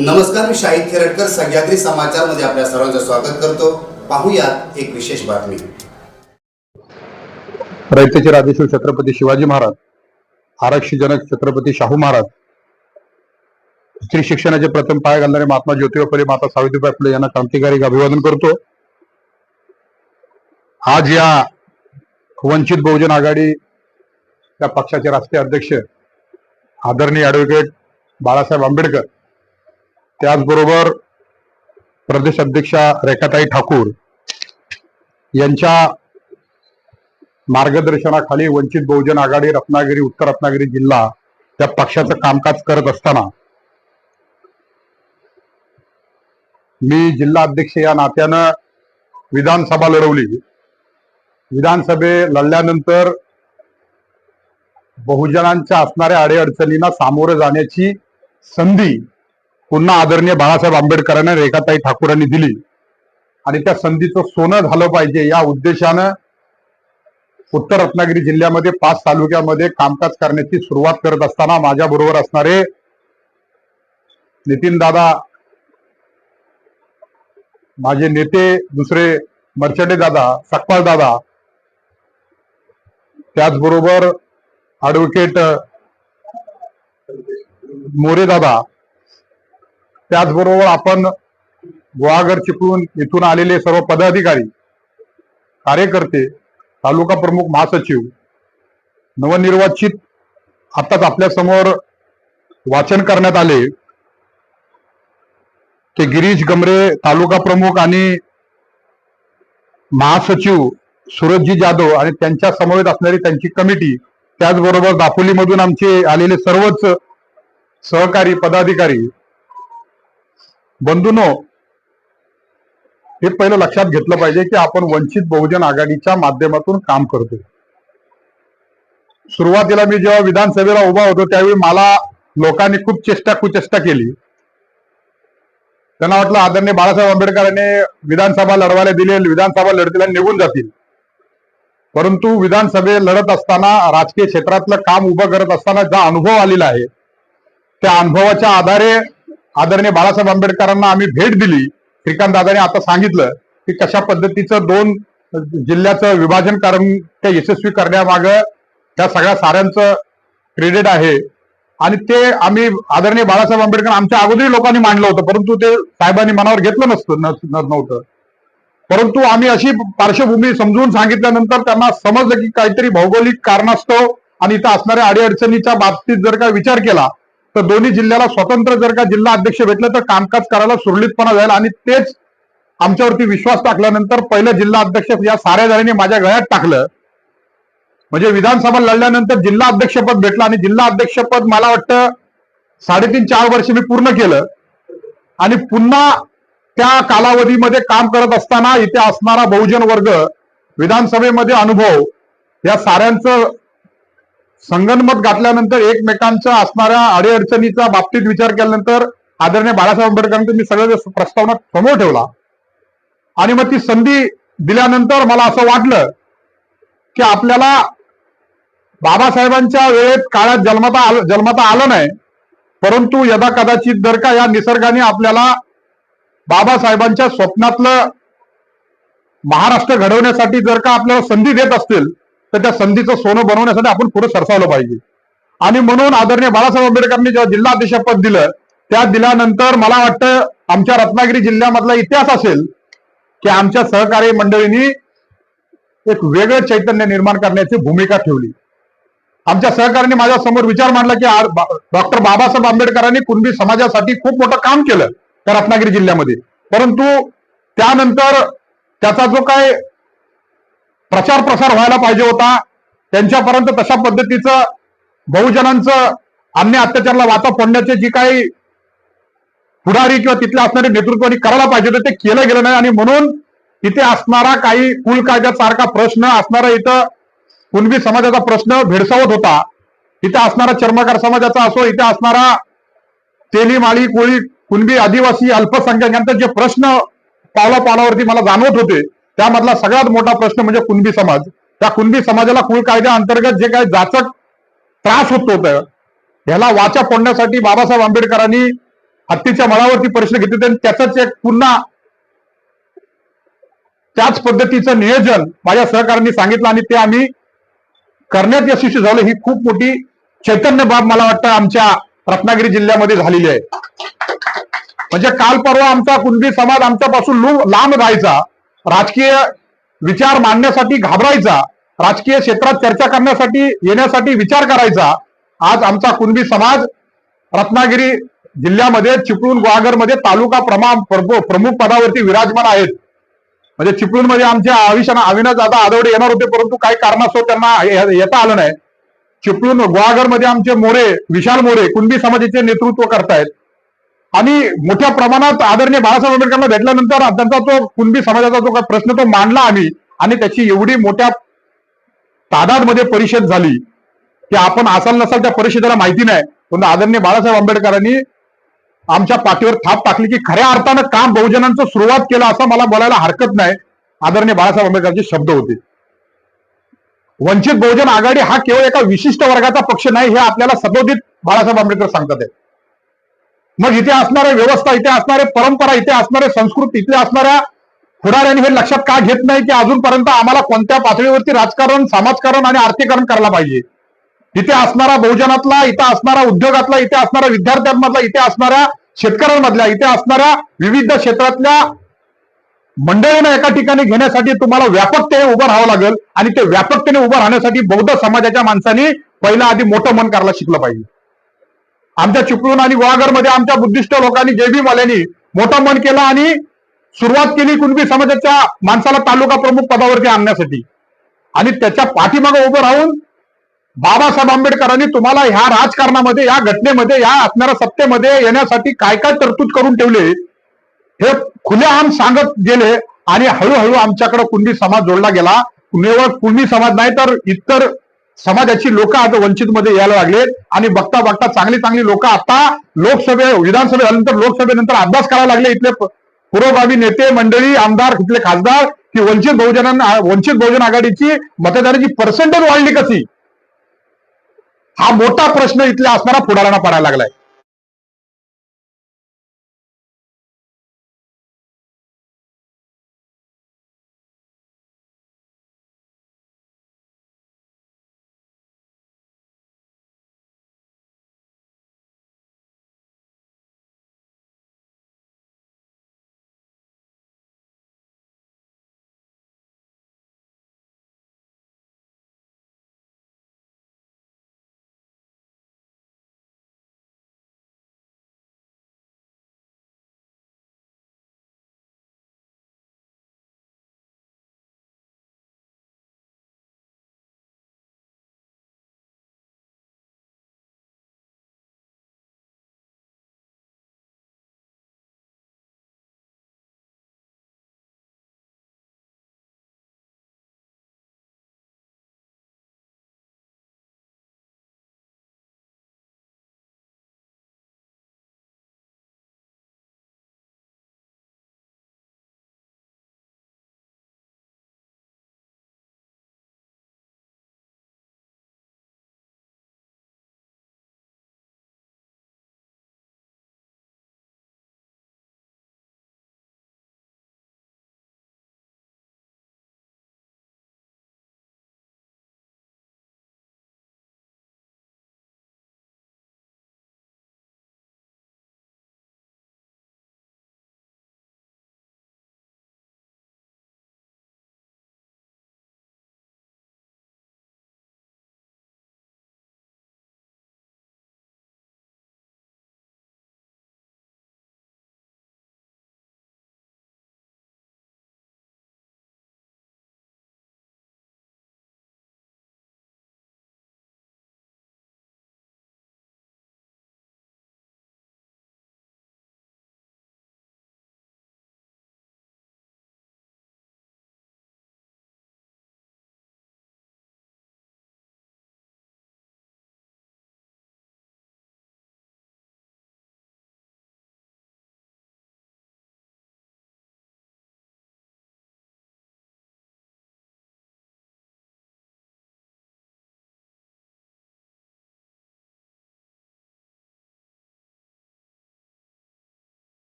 नमस्कार मी शाहिद खेरटकर सह्याद्री समाचारमध्ये आपल्या सर्वांचं स्वागत करतो. पाहूयात एक विशेष बातमी. रयतेचे राजेश्वर छत्रपती शिवाजी महाराज आरक्षीजनक छत्रपती शाहू महाराज स्त्री शिक्षणाचे प्रथम पाय घालणारे महात्मा ज्योतिबा फुले माता सावित्रीबाई फुले यांना क्रांतिकारी अभिवादन करतो? आज या वंचित बहुजन आघाडी या पक्षाचे राष्ट्रीय अध्यक्ष आदरणीय ऍडव्होकेट बाळासाहेब आंबेडकर त्याचबरोबर प्रदेश अध्यक्षा रेखाताई ठाकूर यांच्या मार्गदर्शनाखाली वंचित बहुजन आघाडी रत्नागिरी उत्तर रत्नागिरी जिल्हा त्या पक्षाचं कामकाज करत असताना मी जिल्हा अध्यक्ष या नात्यानं विधानसभा लढवली. विधानसभे लढल्यानंतर बहुजनांच्या असणाऱ्या अडीअडचणींना सामोरं जाण्याची संधी पुन्हा आदरणीय बाळासाहेब आंबेडकरांना रेखाताई ठाकूरांनी दिली. आणि त्या संधीचं सोनं झालं पाहिजे या उद्देशानं उत्तर रत्नागिरी जिल्ह्यामध्ये पाच तालुक्यामध्ये कामकाज करण्याची सुरुवात करत असताना माझ्या बरोबर असणारे नितीन दादा माझे नेते दुसरे मर्चडे दादा सकपाळ दादा त्याचबरोबर ॲडव्होकेट मोरे दादा त्याचबरोबर आपण गुहागर चिपळूण इथून आलेले सर्व पदाधिकारी कार्यकर्ते तालुका प्रमुख महासचिव नवनिर्वाचित आताच आपल्यासमोर वाचन करण्यात आले. ते गिरीश गमरे तालुका प्रमुख आणि महासचिव सुरजजी जाधव आणि त्यांच्या समवेत असणारी त्यांची कमिटी त्याचबरोबर दापोलीमधून आमचे आलेले सर्वच सहकारी पदाधिकारी बंधूनो हे पहिलं लक्षात घेतलं पाहिजे की आपण वंचित बहुजन आघाडीच्या माध्यमातून काम करतोय सुरुवातीला मी जेव्हा विधानसभेला उभा होतो त्यावेळी मला लोकांनी खूप चेष्टा कुचेष्टा केली. त्यांना वाटलं आदरणीय बाळासाहेब आंबेडकरांनी विधानसभा लढवायला दिले विधानसभा लढतील आणि निघून जातील. परंतु विधानसभे लढत असताना राजकीय क्षेत्रातलं काम उभं करत असताना जो अनुभव आलेला आहे त्या अनुभवाच्या आधारे आदरणीय बाळासाहेब आंबेडकरांना आम्ही भेट दिली. श्रीकांत दादाने आता सांगितलं की कशा पद्धतीचं दोन जिल्ह्याचं विभाजन करून ते यशस्वी करण्यामागं त्या सगळ्या साऱ्यांचं क्रेडिट आहे. आणि ते आम्ही आदरणीय बाळासाहेब आंबेडकर आमच्या अगोदरही लोकांनी मांडलं होतं परंतु ते साहेबांनी मनावर घेतलं नसतं नव्हतं. परंतु आम्ही अशी पार्श्वभूमी समजून सांगितल्यानंतर त्यांना समजलं की काहीतरी भौगोलिक कारणास्तव आणि इथं असणाऱ्या अडीअडचणीच्या बाबतीत जर का विचार केला तर दोन्ही जिल्ह्याला स्वतंत्र जर का जिल्हा अध्यक्ष भेटलं तर कामकाज करायला सुरळीतपणा जाईल आणि तेच आमच्यावरती विश्वास टाकल्यानंतर पहिलं जिल्हा अध्यक्ष या साऱ्या जणांनी माझ्या गळ्यात टाकलं. म्हणजे विधानसभा लढल्यानंतर जिल्हा अध्यक्षपद भेटलं आणि जिल्हा अध्यक्षपद मला वाटतं साडेतीन चार वर्ष मी पूर्ण केलं. आणि पुन्हा त्या कालावधीमध्ये काम करत असताना इथे असणारा बहुजन वर्ग विधानसभेमध्ये अनुभव या साऱ्यांचं संगनमत घातल्यानंतर एकमेकांच्या असणाऱ्या अडीअडचणीचा बाबतीत विचार केल्यानंतर आदरणीय बाळासाहेब आंबेडकरांनी मी सगळं प्रस्तावना समोर ठेवला. आणि मग ती संधी दिल्यानंतर मला असं वाटलं की आपल्याला बाबासाहेबांच्या वेळेत काळात जन्मता आलं जन्मता आलं नाही. परंतु यदा कदाचित जर का या निसर्गाने आपल्याला बाबासाहेबांच्या स्वप्नातलं महाराष्ट्र घडवण्यासाठी जर का आपल्याला संधी देत असतील तर त्या संधीचं सोनं बनवण्यासाठी आपण पुढे सरसावलं पाहिजे. आणि म्हणून आदरणीय बाळासाहेब आंबेडकरांनी जेव्हा जिल्हा अध्यक्षपद दिलं त्या दिल्यानंतर मला वाटतं आमच्या रत्नागिरी जिल्ह्यामधला इतिहास असेल की आमच्या सहकारी मंडळींनी एक वेगळं चैतन्य निर्माण करण्याची भूमिका ठेवली. आमच्या सहकार्याने माझ्यासमोर विचार मांडला की डॉक्टर बाबासाहेब आंबेडकरांनी कुणबी समाजासाठी खूप मोठं काम केलं त्या रत्नागिरी जिल्ह्यामध्ये. परंतु त्यानंतर त्याचा जो काय प्रचार प्रसार व्हायला पाहिजे होता. त्यांच्यापर्यंत तशा पद्धतीचं बहुजनांचं अन्य अत्याचाराला वाचा फोडण्याचे जी काही पुढारी किंवा तिथल्या असणारे नेतृत्वाने करायला पाहिजे होते ते केलं गेलं नाही. आणि म्हणून इथे असणारा काही कुल कायद्यासारखा प्रश्न असणारा इथं कुणबी समाजाचा प्रश्न भेडसावत होता. इथे असणारा चर्मकार समाजाचा असो इथे असणारा तेली माळी कोळी कुणबी आदिवासी अल्पसंख्याक यांचा जे प्रश्न पावला पावलावरती मला जाणवत होते त्यामधला सगळ्यात मोठा प्रश्न म्हणजे कुणबी समाज. त्या कुणबी समाजाला कुळ कायद्या अंतर्गत जे काही जाचक त्रास होत होतं ह्याला वाचा फोडण्यासाठी बाबासाहेब आंबेडकरांनी हत्तीच्या मळावरती परिषद घेतली आणि त्याचंच एक पुन्हा त्याच पद्धतीचं नियोजन माझ्या सहकाऱ्यांनी सांगितलं आणि ते आम्ही करण्यात यशस्वी झालो. ही खूप मोठी चैतन्य बाब मला वाटतं आमच्या रत्नागिरी जिल्ह्यामध्ये झालेली आहे. म्हणजे काल परवा आमचा कुणबी समाज आमच्यापासून लू- लांब राहायचा. राजकीय विचार मांडण्यासाठी घाबरायचा राजकीय क्षेत्रात चर्चा करण्यासाठी येण्यासाठी विचार करायचा आज आमचा कुणबी समाज रत्नागिरी जिल्ह्यामध्ये चिपळूण गुहागरमध्ये तालुका प्रमा प्रमुख पदावरती विराजमान आहेत. म्हणजे चिपळूणमध्ये आमच्या अविशना अविनाश दादा आदवडे येणार होते परंतु काही कारणास्तव त्यांना येता आलं नाही. चिपळूण गुहागरमध्ये आमचे मोरे विशाल मोरे कुणबी समाजाचे नेतृत्व करतायत. आणि मोठ्या प्रमाणात आदरणीय बाळासाहेब आंबेडकरांना भेटल्यानंतर त्यांचा तो कुणबी समाजाचा जो काही प्रश्न तो मांडला आम्ही. आणि त्याची एवढी मोठ्या तादादमध्ये परिषद झाली की आपण असाल नसाल त्या परिषदेला माहिती नाही. पण आदरणीय बाळासाहेब आंबेडकरांनी आमच्या पाठीवर थाप टाकली की खऱ्या अर्थानं काम बहुजनांचं सुरुवात केलं असं मला बोलायला हरकत नाही. आदरणीय बाळासाहेब आंबेडकरांचे शब्द होते. वंचित बहुजन आघाडी हा केवळ एका विशिष्ट वर्गाचा पक्ष नाही हे आपल्याला सबोधित बाळासाहेब आंबेडकर सांगतात. आहे मग इथे असणाऱ्या व्यवस्था इथे असणारे परंपरा इथे असणारे संस्कृती इथे असणाऱ्या पुढाऱ्यांनी हे लक्षात का घेत नाही की अजूनपर्यंत आम्हाला कोणत्या पातळीवरती राजकारण समाजकारण आणि आर्थिकरण करायला पाहिजे? इथे असणारा बहुजनातला इथे असणारा उद्योगातला इथे असणाऱ्या विद्यार्थ्यांमधला इथे असणाऱ्या शेतकऱ्यांमधल्या इथे असणाऱ्या विविध क्षेत्रातल्या मंडळींना एका ठिकाणी घेण्यासाठी तुम्हाला व्यापकतेने उभं राहावं लागेल आणि ते व्यापकतेने उभं राहण्यासाठी बौद्ध समाजाच्या माणसांनी पहिला आधी मोठं मन करायला शिकलं पाहिजे. आमच्या चिपळूण आणि गुहागरमध्ये आमच्या बुद्धिस्ट लोकांनी जेबी वाल्यांनी मोठा मन केला आणि सुरुवात केली कुणबी समाजाच्या माणसाला तालुका प्रमुख पदावरती आणण्यासाठी. आणि त्याच्या पाठीमागे उभं राहून बाबासाहेब आंबेडकरांनी तुम्हाला ह्या राजकारणामध्ये या घटनेमध्ये या असणाऱ्या सत्तेमध्ये येण्यासाठी काय काय तरतूद करून ठेवले हे खुलेआम सांगत गेले आणि हळूहळू आमच्याकडे कुणबी समाज जोडला गेला. केवळ कुणबी समाज नाही तर इतर समाजाची लोक आता वंचित मध्ये यायला लागलेत. आणि बघता बघता चांगली चांगली लोक आता लोकसभे विधानसभे झाल्यानंतर लोकसभेनंतर अभ्यास करायला लागले. इथले पुरोगामी नेते मंडळी आमदार इथले खासदार की वंचित बहुजनांना वंचित बहुजन आघाडीची मतदारांची पर्सेंटेज वाढली कशी? हा मोठा प्रश्न इथल्या असणारा पुढाऱ्यांना पडायला लागलाय.